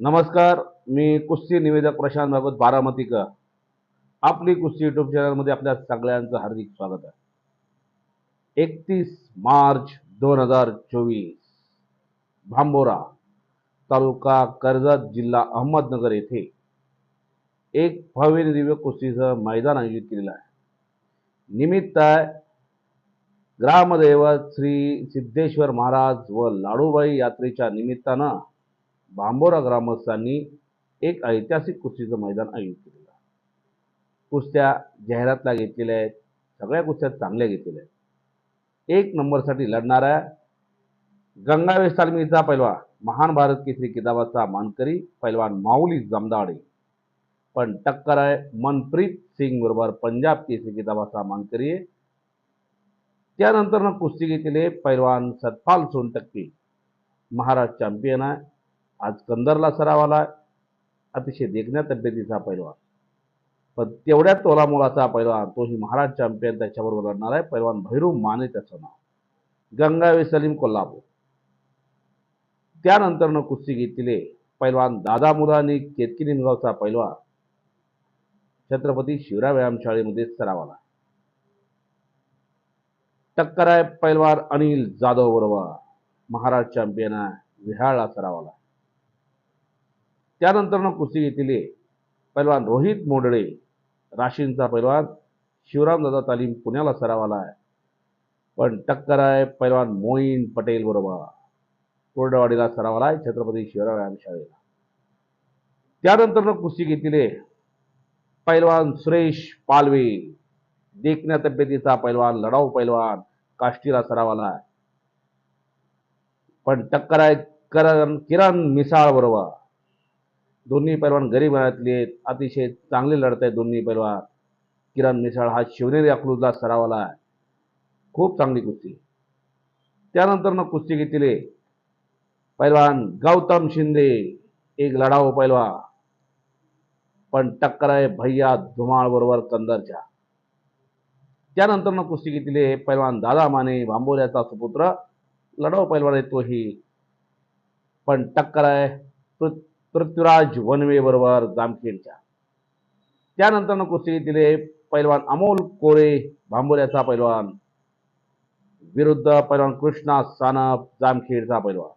नमस्कार मी कुस्ती निवेदक प्रशांत भागवत बारामतीकर. आपली कुस्ती युट्यूब चॅनलमध्ये आपल्या सगळ्यांचं हार्दिक स्वागत आहे. एकतीस मार्च दोन हजार चोवीस भांबोरा तालुका कर्जत जिल्हा अहमदनगर येथे एक भव्य दिव्य कुस्तीचं मैदान आयोजित केलेलं आहे. निमित्त आहे ग्रामदैवत श्री सिद्धेश्वर महाराज व लाडूबाई यात्रेच्या निमित्तानं बांबोरा ग्रामस्थांनी एक ऐतिहासिक कुस्तीचं मैदान आयोजित केलेलं आहे. कुस्त्या जाहिरातला घेतलेल्या आहेत सगळ्या कुस्त्या चांगल्या घेतलेल्या आहेत. एक नंबरसाठी लढणाऱ्या गंगावेश तालमीचा पैलवान महान भारत केसरी किताबाचा मानकरी पैलवान माऊली जमदाडे. पण टक्कर आहे मनप्रीत सिंग बरोबर पंजाब केसरी किताबाचा मानकरी आहे. त्यानंतर कुस्ती घेतलेले पैलवान सतपाल सोनटक्के महाराष्ट्र चॅम्पियन आहे. आज कंदरला सरावाला अतिशय देखण्या तब्येतीचा पैलवान. पण तेवढ्या तोलामोलाचा पैलवान तोही महाराज चॅम्पियन त्याच्याबरोबर लढणार आहे. पैलवान भैरू माने त्याचं नाव. गंगावे सलीम कोल्हापूर. त्यानंतरनं कुस्ती घेतलेले पैलवान दादा मुलांनी केतकी निमगावचा पैलवान. छत्रपती शिवराय व्यायामशाळेमध्ये सराव आला टक्कर आहे पैलवान अनिल जाधव बरोबर. महाराज चॅम्पियन आहे. विहाळला सराव आला त्यानंतरनं कुस्ती घेतलेली पैलवान रोहित मोडळे राशींचा पैलवान शिवरामदादा तालीम पुण्याला सरावाला आहे. पण टक्कर आहे पैलवान मोईन पटेल बरोबर. कोरडवाडीला सरावाला आहे छत्रपती शिवराय व्यायामशाळेला त्यानंतरनं कुस्ती घेतलेले पैलवान सुरेश पालवे देखण्या तब्येतीचा पैलवान लढाऊ पैलवान काष्टीला सरावाला आहे. पण टक्कर आहे करण किरण मिसाळ बरोबर. दोन्ही पैलवान गरीब घरातले आहेत अतिशय चांगले लढत आहेत दोन्ही पैलवान. किरण मिसाळ हा शिवनेरी अकलूजला सरावाला आहे. खूप चांगली कुस्ती. त्यानंतरनं कुस्ती घेतली पैलवान गौतम शिंदे एक लढाव पैलवा पण टक्कर आहे भैया धुमाळ बरोबर कंदरच्या त्यानंतरनं कुस्ती घेतली पैलवान दादा माने भांबोऱ्याचा सुपुत्र. लढाव पैलवान आहे तोही. पण टक्कर आहे पृथ्वीराज वनवे बरोबर जामखेडच्या त्यानंतरनं कुस्ती दिले पैलवान अमोल कोरे भांबोऱ्याचा पैलवान. विरुद्ध पैलवान कृष्णा सानप जामखेडचा पैलवान.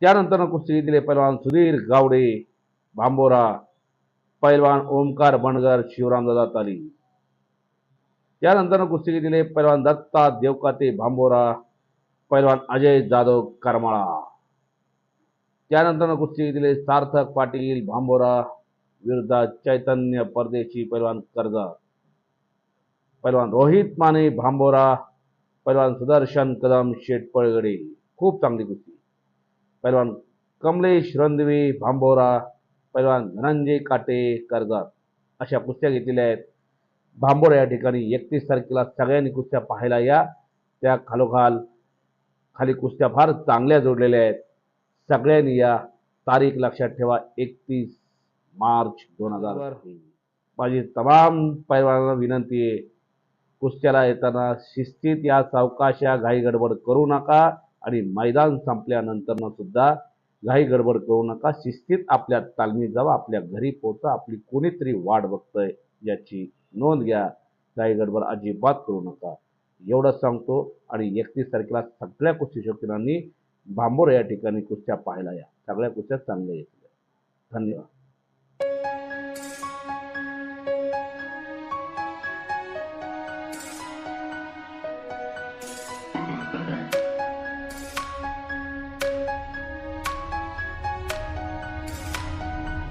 त्यानंतर कुस्ती दिले पैलवान सुधीर गावडे भांबोरा. पैलवान ओमकार बनगर शिवरामदादा ताली. त्यानंतर कुस्ती दिले पैलवान दत्ता देवकाते भांबोरा. पैलवान अजय जाधव करमाळा. त्यानंतर कुस्ती घेतलेले सार्थक पाटील भांबोरा विरुद्ध चैतन्य परदेशी पैलवान कर्जा. पैलवान रोहित माने भांबोरा पैलवान सुदर्शन कदम शेटपळगडे खूप चांगली कुस्ती. पैलवान कमलेश रणदिवे भांबोरा पैलवान धनंजय काटे कर्जत अशा कुस्त्या घेतलेल्या आहेत. भांबोरा या ठिकाणी एकतीस तारखेला सगळ्यांनी कुस्त्या पाहायला या. त्या खालोखाल खाली कुस्त्या फार चांगल्या जोडलेल्या आहेत. सगळ्यांनी या तारीख लक्षात ठेवा एकतीस मार्च दोन हजार माझी तमाम पैलवानांना विनंती आहे कुस्त्याला येताना शिस्तीत या सावकाशा घाई गडबड करू नका आणि मैदान संपल्यानंतरनं सुद्धा घाई गडबड करू नका. शिस्तीत आपल्या तालमीत जावा आपल्या घरी पोचा आपली कोणीतरी वाट बघतंय याची नोंद घ्या. घाई गडबड अजिबात करू नका. एवढंच सांगतो आणि एकतीस तारखेला सगळ्या कुस्ती शौकीनांनी भांबोर या ठिकाणी कुस्त्या पाहायला या. सगळ्या कुस्त्या चांगल्या येतील धन्यवाद.